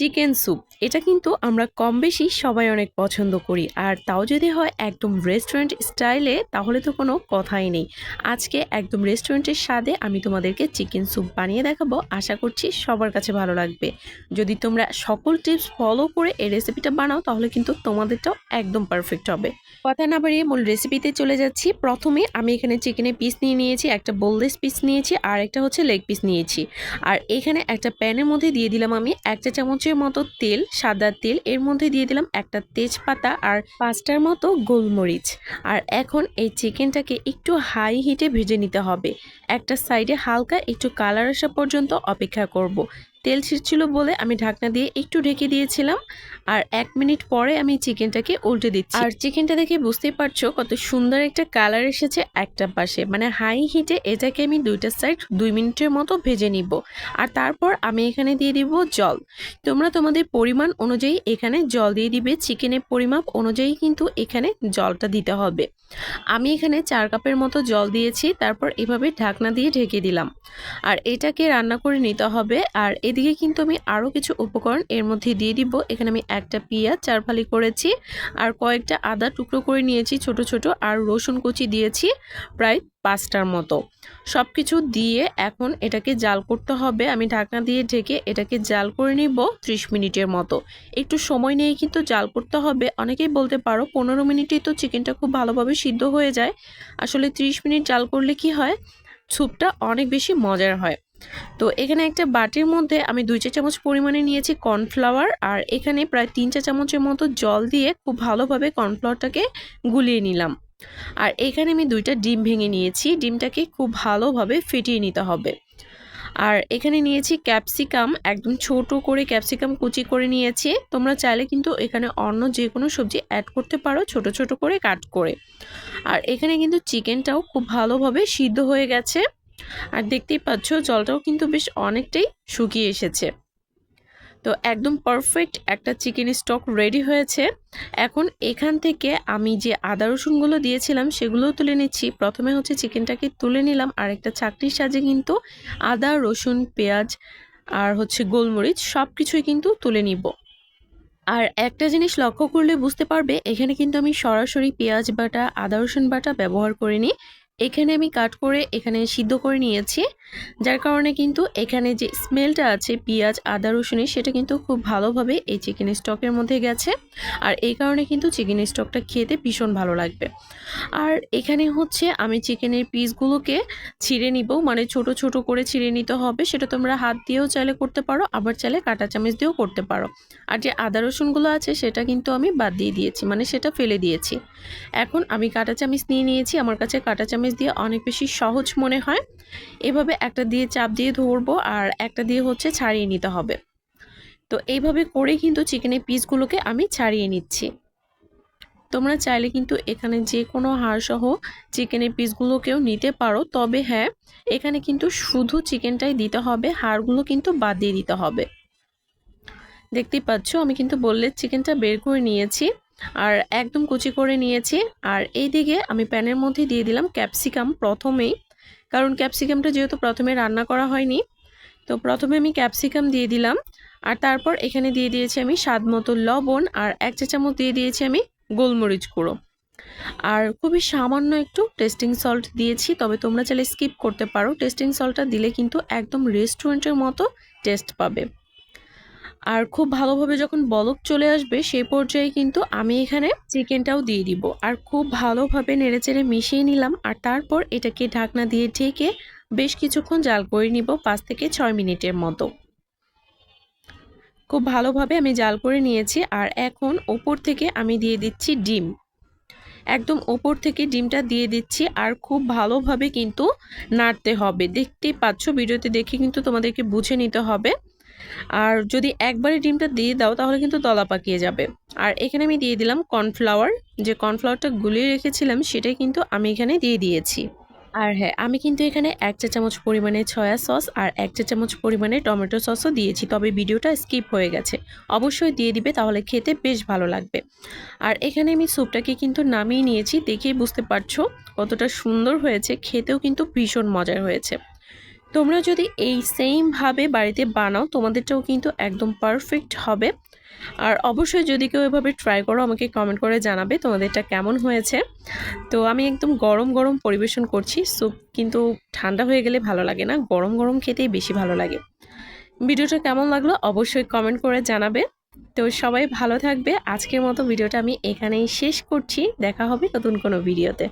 Chicken soup. এটা কিন্তু আমরা কম বেশি সবাই অনেক পছন্দ করি। আর তাও যদি হয় একদম রেস্টুরেন্ট স্টাইলে তাহলে তো কোনো কথাই নেই। আজকে একদম রেস্টুরেন্টের স্বাদে আমি তোমাদেরকে চিকেন স্যুপ বানিয়ে দেখাবো। আশা করছি সবার কাছে ভালো লাগবে। যদি তোমরা সকল টিপস ফলো করে এই রেসিপিটা বানাও, তাহলে কিন্তু তোমাদেরটাও একদম পারফেক্ট হবে। কথা না বাড়িয়ে মূল রেসিপিতে চলে যাচ্ছি। প্রথমে আমি এখানে চিকেনের পিস নিয়ে নিয়েছি, একটা বোললেস পিস নিয়েছি, আর একটা হচ্ছে লেগ পিস নিয়েছি। আর এখানে একটা প্যানের মধ্যে দিয়ে দিলাম আমি একটা চামচের মতো তেল, সাদা তেল, এর মধ্যে দিয়ে দিলাম একটা তেজপাতা আর পাঁচটার মতো গোলমরিচ আর এখন এই চিকেনটাকে একটু হাই হিটে ভেজে নিতে হবে একটা সাইডে হালকা একটু কালার আসা পর্যন্ত অপেক্ষা করব। তেল ছিটছিল বলে আমি ঢাকনা দিয়ে একটু ঢেকে দিয়েছিলাম আর এক মিনিট পরে আমি চিকেনটাকে উল্টে দিচ্ছি। আর চিকেনটা দেখে বুঝতেই পারছ কত সুন্দর একটা কালার এসেছে একটা পাশে। মানে হাই হিটে এটাকে আমি দুইটা সাইড দুই মিনিটের মতো ভেজে নিব। আর তারপর আমি এখানে দিয়ে দিব জল। তোমরা তোমাদের পরিমাণ অনুযায়ী এখানে জল দিয়ে দিবে। চিকেনের পরিমাপ অনুযায়ী কিন্তু এখানে জলটা দিতে হবে। আমি এখানে চার কাপের মতো জল দিয়েছি। তারপর এভাবে ঢাকনা দিয়ে ঢেকে দিলাম। আর এটাকে রান্না করে নিতে হবে। আর এদিকে কিন্তু আমি আরও কিছু উপকরণ এর মধ্যে দিয়ে দিব। এখানে আমি একটা পেঁয়াজ চারফালি করেছি আর কয়েকটা আদা টুকরো করে নিয়েছি, ছোট ছোট আর রসুন কুচি দিয়েছি প্রায় পাঁচটার মতো। সব কিছু দিয়ে এখন এটাকে জাল করতে হবে। আমি ঢাকনা দিয়ে ঢেকে এটাকে জাল করে নিব ত্রিশ মিনিটের মতো। একটু সময় নিয়ে কিন্তু জাল করতে হবে। অনেকেই বলতে পারো পনেরো মিনিটেই তো চিকেনটা খুব ভালোভাবে সিদ্ধ হয়ে যায়। আসলে ত্রিশ মিনিট জাল করলে কি হয়? স্যুপটা অনেক বেশি মজার হয়। তো এখানে একটা বাটির মধ্যে আমি দুই চা চামচ পরিমাণে নিয়েছি কর্নফ্লাওয়ার আর এখানে প্রায় তিন চা চামচের মতো জল দিয়ে খুব ভালোভাবে কর্নফ্লাওয়ারটাকে গুলিয়ে নিলাম। আর এখানে আমি দুইটা ডিম ভেঙে নিয়েছি, ডিমটাকে খুব ভালোভাবে ফেটিয়ে নিতে হবে। আর এখানে নিয়েছি ক্যাপসিকাম, একদম ছোট করে ক্যাপসিকাম কুচি করে নিয়েছি। তোমরা চাইলে কিন্তু এখানে অন্য যে কোনো সবজি অ্যাড করতে পারো, ছোট ছোট করে কাট করে। আর এখানে কিন্তু চিকেনটাও খুব ভালোভাবে সিদ্ধ হয়ে গেছে। আর দেখতেই পাচ্ছ জলটাও কিন্তু বেশ অনেকটাই শুকিয়ে এসেছে। তো একদম পারফেক্ট একটা চিকেন স্টক রেডি হয়েছে। এখন এখান থেকে আমি যে আদা রসুনগুলো দিয়েছিলাম সেগুলো তুলে নিচ্ছি। প্রথমে হচ্ছে চিকেনটাকে তুলে নিলাম, আর একটা চাকরির সাজে কিন্তু আদা, রসুন, পেঁয়াজ আর হচ্ছে গোলমরিচ সব কিছুই কিন্তু তুলে নিব। আর একটা জিনিস লক্ষ্য করলে বুঝতে পারবে, এখানে কিন্তু আমি সরাসরি পেঁয়াজ বাটা, আদা রসুন বাটা ব্যবহার করিনি। এখানে আমি কাট করে এখানে সিদ্ধ করে নিয়েছি, যার কারণে কিন্তু এখানে যে স্মেলটা আছে পেঁয়াজ, আদা, রসুনের, সেটা কিন্তু খুব ভালোভাবে এই চিকেন স্টকের মধ্যে গেছে। আর এই কারণে কিন্তু চিকেন স্টকটা খেতে ভীষণ ভালো লাগবে। আর এখানে হচ্ছে আমি চিকেনের পিসগুলোকে ছিঁড়ে নিব মানে ছোট ছোট করে ছিঁড়ে নিতে হবে, সেটা তোমরা হাত দিয়েও চাইলে করতে পারো, আবার চাইলে কাঁটা চামচ দিয়েও করতে পারো। আর যে আদা, রসুনগুলো আছে, সেটা কিন্তু আমি বাদ দিয়ে দিয়েছি মানে সেটা ফেলে দিয়েছি। এখন আমি কাঁটা চামচ নিয়ে নিয়েছি, আমার কাছে কাঁটা চামচ দিয়ে অনেক বেশি সহজ মনে হয়। এভাবে একটা দিয়ে চাপ দিয়ে ধরবো আর একটা দিয়ে হচ্ছে ছাড়িয়ে নিতে হবে। তো এইভাবে করে কিন্তু চিকেনের পিসগুলোকে আমি ছাড়িয়ে নিচ্ছি। তোমরা চাইলে কিন্তু এখানে যে কোনো হাড়সহ চিকেনের পিসগুলোকেও নিতে পারো। তবে হ্যাঁ এখানে কিন্তু শুধু চিকেনটাই দিতে হবে, হাড়গুলো কিন্তু বাদ দিয়ে দিতে হবে। দেখতেই পাচ্ছ, আমি কিন্তু বললে চিকেনটা বের করে নিয়েছি। আর একদম কুচি করে নিয়েছি। আর এই দিকে আমি প্যানের মধ্যে দিয়ে দিলাম ক্যাপসিকাম প্রথমেই। কারণ ক্যাপসিকামটা যেহেতু প্রথমে রান্না করা হয়নি, তো প্রথমে আমি ক্যাপসিকাম দিয়ে দিলাম। আর তারপর এখানে দিয়ে দিয়েছি আমি স্বাদ মতো লবণ আর এক চা চামচ দিয়ে দিয়েছি আমি গোলমরিচ গুঁড়ো। আর খুবই সামান্য একটু টেস্টিং সল্ট দিয়েছি, তবে তোমরা চাইলে স্কিপ করতে পারো। টেস্টিং সল্টটা দিলে কিন্তু একদম রেস্টুরেন্টের মতো টেস্ট পাবে। আর খুব ভালোভাবে যখন বলক চলে আসবে সেই পর্যায়ে কিন্তু আমি এখানে চিকেনটাও দিয়ে দিব। আর খুব ভালোভাবে নেড়েচেড়ে মিশিয়ে নিলাম আর তারপর এটাকে ঢাকনা দিয়ে ঢেকে বেশ কিছুক্ষণ জাল করে নিব, পাঁচ থেকে ছয় মিনিটের মতো। খুব ভালোভাবে আমি জাল করে নিয়েছি আর এখন ওপর থেকে আমি দিয়ে দিচ্ছি ডিম। একদম ওপর থেকে ডিমটা দিয়ে দিচ্ছি আর খুব ভালোভাবে কিন্তু নাড়তে হবে। দেখতেই পাচ্ছ, ভিডিওতে দেখে কিন্তু তোমাদেরকে বুঝে নিতে হবে। আর যদি একবারে ডিমটা দিয়ে দাও, তাহলে কিন্তু দলা পাকিয়ে যাবে। আর এখানে আমি দিয়ে দিলাম কর্নফ্লাওয়ার। যে কর্নফ্লাওয়ারটা গুলিয়ে রেখেছিলাম, সেটাই কিন্তু আমি এখানে দিয়ে দিয়েছি। আর হ্যাঁ আমি কিন্তু এখানে এক চা চামচ পরিমাণে ছয়া সস আর এক চা চামচ পরিমাণে টমেটো সসও দিয়েছি, তবে ভিডিওটা স্কিপ হয়ে গেছে। অবশ্যই দিয়ে দিবে, তাহলে খেতে বেশ ভালো লাগবে। আর এখানে আমি স্যুপটাকে কিন্তু নামিয়ে নিয়েছি, দেখেই বুঝতে পারছ কতটা সুন্দর হয়েছে, খেতেও কিন্তু ভীষণ মজার হয়েছে। তোমরা যদি এই সেমভাবে বাড়িতে বানাও, তোমাদেরটাও কিন্তু একদম পারফেক্ট হবে। আর অবশ্যই যদি কেউ এভাবে ট্রাই করো, আমাকে কমেন্ট করে জানাবে তোমাদেরটা কেমন হয়েছে। তো আমি একদম গরম গরম পরিবেশন করছি স্যুপ কিন্তু ঠান্ডা হয়ে গেলে ভালো লাগে না, গরম গরম খেতেই বেশি ভালো লাগে। ভিডিওটা কেমন লাগল অবশ্যই কমেন্ট করে জানাবে। তো সবাই ভালো থাকবে, আজকের মতো ভিডিওটা আমি এখানেই শেষ করছি, দেখা হবে নতুন কোনো ভিডিওতে